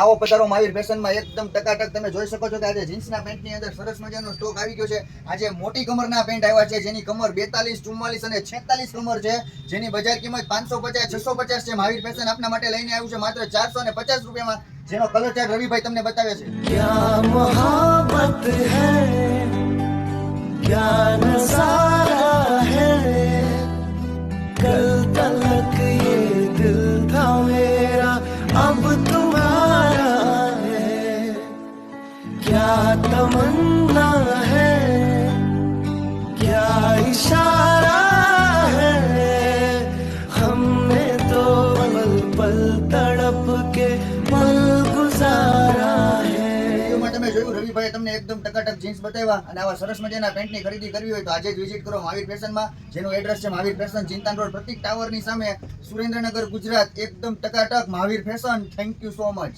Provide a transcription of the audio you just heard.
આવો પધારો મહાવીર ફેશનમાં એકદમ ટકાટક. તમે જોઈ શકો છો કે આજે જીન્સના પેન્ટની અંદર સરસ મજાનો સ્ટોક આવી ગયો છે. આજે મોટી કમરના પેન્ટ આવ્યા છે, જેની કમર બેતાલીસ, ચુમ્માલીસ અને છેતાલીસ કમર છે. જેની બજાર કિંમત પાંચસો પચાસ, છસો પચાસ છે. મહાવીર ફેશન આપના માટે લઈને આવ્યું છે, માત્ર ચારસો ને પચાસ રૂપિયામાં. જેનો કલર ચાર્ટ રવિભાઈ તમને બતાવે છે. કલ તલક યે દિલ થા મેરા, અબ તો क्या तमन्ना है क्या इशारा है हमने तो पल पल तड़प के पल गुजारा है વિડીયોમાં તમે જોયું રવિભાઈ તમને એકદમ ટકાટક જીન્સ બતાવ્યા અને આવા સરસ મજાના પેન્ટની ખરીદી કરવી હોય તો આજે જ વિઝિટ કરો મહાવીર ફેશનમાં જેનું એડ્રેસ છે મહાવીર ફેશન ચિંતાન રોડ પ્રતિક ટાવરની સામે સુરેન્દ્રનગર ગુજરાત એકદમ ટકાટક Mahavir fashion thank you so much